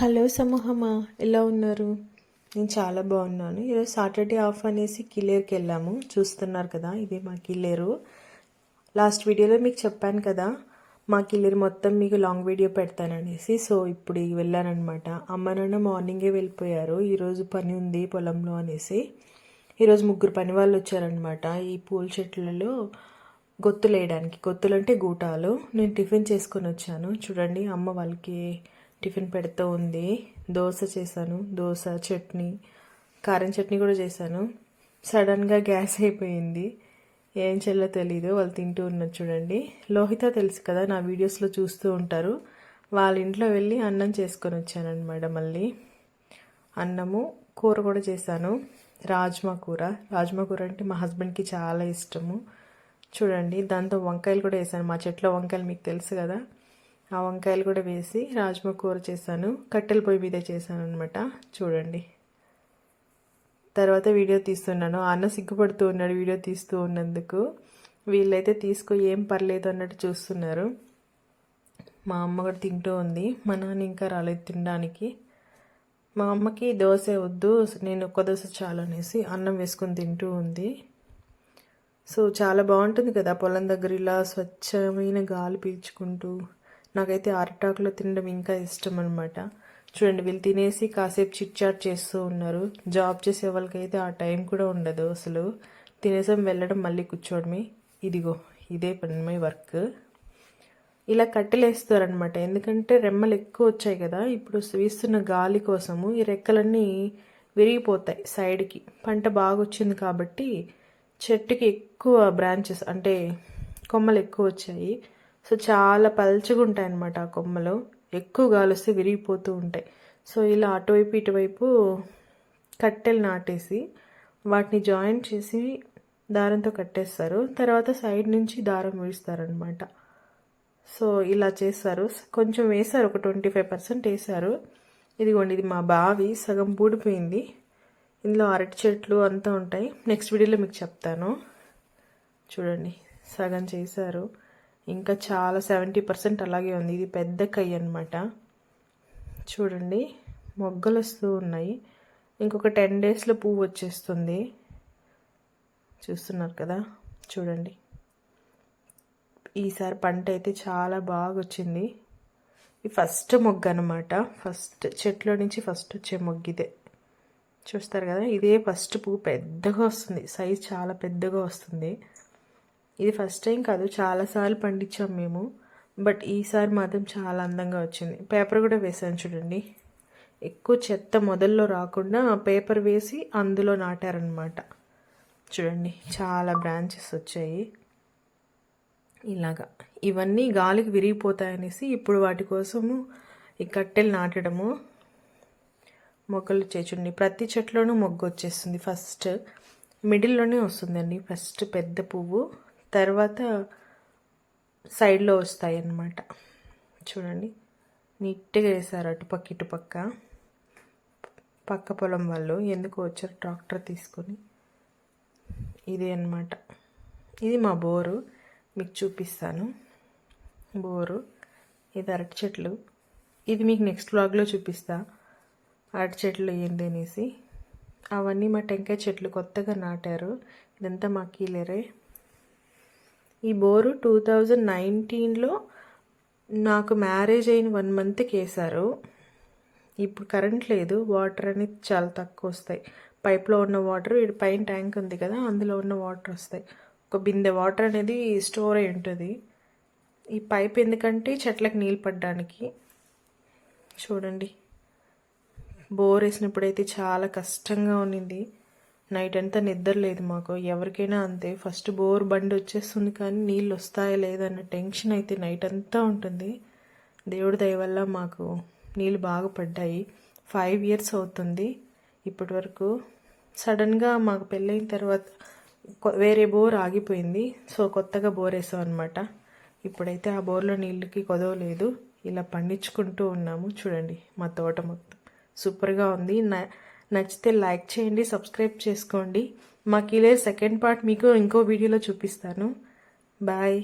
Hello సమూహమా ఎలా ఉన్నారు? నేను చాలా బాగున్నాను. ఈరోజు సాటర్డే ఆఫ్ అనేసి కిలేర్కి వెళ్ళాము. చూస్తున్నారు కదా ఇది మా కిలేరు. లాస్ట్ వీడియోలో మీకు చెప్పాను కదా మా కిలేరు మొత్తం మీకు లాంగ్ వీడియో పెడతాననేసి. సో ఇప్పుడు వెళ్ళానమాట అమ్మ నాన్న మార్నింగే వెళ్ళిపోయారు. ఈరోజు పని ఉంది పొలంలో అనేసి. ఈరోజు ముగ్గురు పని వాళ్ళు వచ్చారనమాట ఈ పూల చెట్లలో గొత్తులు వేయడానికి. గొత్తులు అంటే గూటాలు. నేను టిఫిన్ చేసుకొని వచ్చాను. చూడండి అమ్మ వాళ్ళకి టిఫిన్ పెడుతూ ఉంది. దోశ చేశాను. దోశ చట్నీ కారం చట్నీ కూడా చేశాను. సడన్గా గ్యాస్ అయిపోయింది. ఏం చేయాలో తెలీదు. వాళ్ళు తింటూ ఉన్నారు చూడండి. లోహిత తెలుసు కదా నా వీడియోస్లో చూస్తూ ఉంటారు. వాళ్ళ ఇంట్లో వెళ్ళి అన్నం చేసుకొని వచ్చానమాట మళ్ళీ. అన్నము కూర కూడా చేశాను. రాజ్మా కూర. రాజ్మా కూర అంటే మా హస్బెండ్కి చాలా ఇష్టము. చూడండి దాంతో వంకాయలు కూడా వేసాను మా చెట్లో వంకాయలు మీకు తెలుసు కదా. ఆ వంకాయలు కూడా వేసి రాజ్మా కూర చేశాను. కట్టెల పొయ్యి మీద చేశాను అనమాట చూడండి. తర్వాత వీడియో తీస్తున్నాను. అన్న సిగ్గుపడుతూ ఉన్నాడు వీడియో తీస్తూ ఉన్నందుకు. వీళ్ళైతే తీసుకో ఏం పర్లేదు అన్నట్టు చూస్తున్నారు. మా అమ్మ కూడా తింటూ ఉంది. మా నాన్న ఇంకా రాలేదు తినడానికి. మా అమ్మకి దోశ వద్దు నేను ఒక్క దోశ చాలు అనేసి అన్నం వేసుకొని తింటూ ఉంది. సో చాలా బాగుంటుంది కదా పొలం దగ్గర ఇలా స్వచ్ఛమైన గాలి పీల్చుకుంటూ. నాకైతే అరటాకులో తినడం ఇంకా ఇష్టం అనమాట చూడండి వీళ్ళు తినేసి కాసేపు చిట్ చాట్ చేస్తూ ఉన్నారు. జాబ్ చేసే వాళ్ళకైతే ఆ టైం కూడా ఉండదు అసలు. తినేసాం వెళ్ళడం మళ్ళీ కూర్చోవడమే. ఇదిగో ఇదే పని వర్క్ ఇలా కట్టెలేస్తారనమాట ఎందుకంటే రెమ్మలు ఎక్కువ వచ్చాయి కదా. ఇప్పుడు వీస్తున్న గాలి కోసము ఈ రెక్కలన్నీ విరిగిపోతాయి సైడ్కి. పంట బాగా వచ్చింది కాబట్టి చెట్టుకి ఎక్కువ బ్రాంచెస్ అంటే కొమ్మలు ఎక్కువ వచ్చాయి. సో చాలా పల్చగా ఉంటాయి అన్నమాట ఆ కొమ్మలు. ఎక్కువ గాలి వస్తే విరిగిపోతూ ఉంటాయి. సో ఇలా అటువైపు ఇటువైపు కట్టెలు నాటేసి వాటిని జాయింట్ చేసి దారంతో కట్టేస్తారు. తర్వాత సైడ్ నుంచి దారం వీస్తారనమాట సో ఇలా చేస్తారు. కొంచెం వేశారు ఒక ట్వంటీ ఫైవ్ పర్సెంట్ వేశారు. ఇదిగోండి ఇది మా బావి సగం పూడిపోయింది ఇందులో అరటి చెట్లు అంతా ఉంటాయి. నెక్స్ట్ వీడియోలో మీకు చెప్తాను. చూడండి సగం చేశారు. ఇంకా చాలా సెవెంటీ పర్సెంట్ అలాగే ఉంది. ఇది పెద్ద కై అనమాట చూడండి మొగ్గలు వస్తూ ఉన్నాయి. ఇంకొక టెన్ డేస్లో పువ్వు వచ్చేస్తుంది. చూస్తున్నారు కదా? చూడండి. ఈసారి పంట అయితే చాలా బాగా వచ్చింది. ఇది ఫస్ట్ మొగ్గ అనమాట ఫస్ట్ చెట్లో నుంచి ఫస్ట్ వచ్చే మొగ్గిదే చూస్తారు కదా? ఇదే ఫస్ట్ పువ్వు పెద్దగా వస్తుంది. సైజ్ చాలా పెద్దగా వస్తుంది. ఇది ఫస్ట్ టైం కాదు చాలాసార్లు పండించాం మేము. బట్ ఈసారి మాత్రం చాలా అందంగా వచ్చింది. పేపర్ కూడా వేసాను చూడండి. ఎక్కువ చెత్త మొదల్లో రాకుండా పేపర్ వేసి అందులో నాటారనమాట చూడండి చాలా బ్రాంచెస్ వచ్చాయి. ఇలాగా. ఇవన్నీ గాలికి విరిగిపోతాయనేసి ఇప్పుడు వాటి కోసము ఈ కట్టెలు నాటడము మొక్కలు చేచుండి ప్రతి చెట్లోనూ మొగ్గు వచ్చేస్తుంది ఫస్ట్ మిడిల్లోనే వస్తుందండి. ఫస్ట్ పెద్ద పువ్వు. తర్వాత సైడ్లో వస్తాయి అన్నమాట చూడండి. నీట్గా వేసారు అటుపక్క ఇటుపక్క. పక్క పొలం వాళ్ళు ఎందుకు వచ్చారు ట్రాక్టర్ తీసుకొని? ఇదే అనమాట ఇది మా బోరు. మీకు చూపిస్తాను. బోరు. ఇది అరటి చెట్లు. ఇది మీకు నెక్స్ట్ బ్లాగ్లో చూపిస్తా. అరటి చెట్లు ఏంది అనేసి. అవన్నీ మా టెంకాయ చెట్లు కొత్తగా నాటారు. ఇదంతా మా కీలరే. ఈ బోరు టూ థౌజండ్ నైన్టీన్లో నాకు మ్యారేజ్ అయిన వన్ మంత్కి వేశారు ఇప్పుడు కరెంట్ లేదు వాటర్ అనేది చాలా తక్కువ వస్తాయి. పైప్లో ఉన్న వాటర్ పైన ట్యాంక్ ఉంది కదా అందులో ఉన్న వాటర్ వస్తాయి. ఒక బిందె వాటర్ అనేది స్టోర్ అయి ఉంటుంది. ఈ పైప్ ఎందుకంటే చెట్లకు నీళ్ళు పడడానికి. చూడండి. బోర్ వేసినప్పుడైతే చాలా కష్టంగా ఉన్నింది. నైట్ అంతా నిద్ర లేదు మాకు. ఎవరికైనా అంతే. ఫస్ట్ బోర్ బండి వచ్చేస్తుంది కానీ నీళ్ళు వస్తాయా లేదన్న టెన్షన్ అయితే నైట్ అంతా ఉంటుంది. దేవుడి దయ వల్ల మాకు నీళ్ళు బాగా పడ్డాయి. ఫైవ్ ఇయర్స్ అవుతుంది ఇప్పటి వరకు. సడన్గా మాకు పెళ్ళైన తర్వాత వేరే బోర్ ఆగిపోయింది. సో కొత్తగా బోర్ వేసాం అనమాట ఇప్పుడైతే ఆ బోర్లో నీళ్ళకి కొదవలేదు. ఇలా పండించుకుంటూ ఉన్నాము. చూడండి మా తోట మొత్తం. సూపర్గా ఉంది. నచ్చితే లైక్ చేయండి సబ్స్క్రైబ్ చేసుకోండి. మాకు ఇలా సెకండ్ పార్ట్ మీకు ఇంకో వీడియోలో చూపిస్తాను. బాయ్.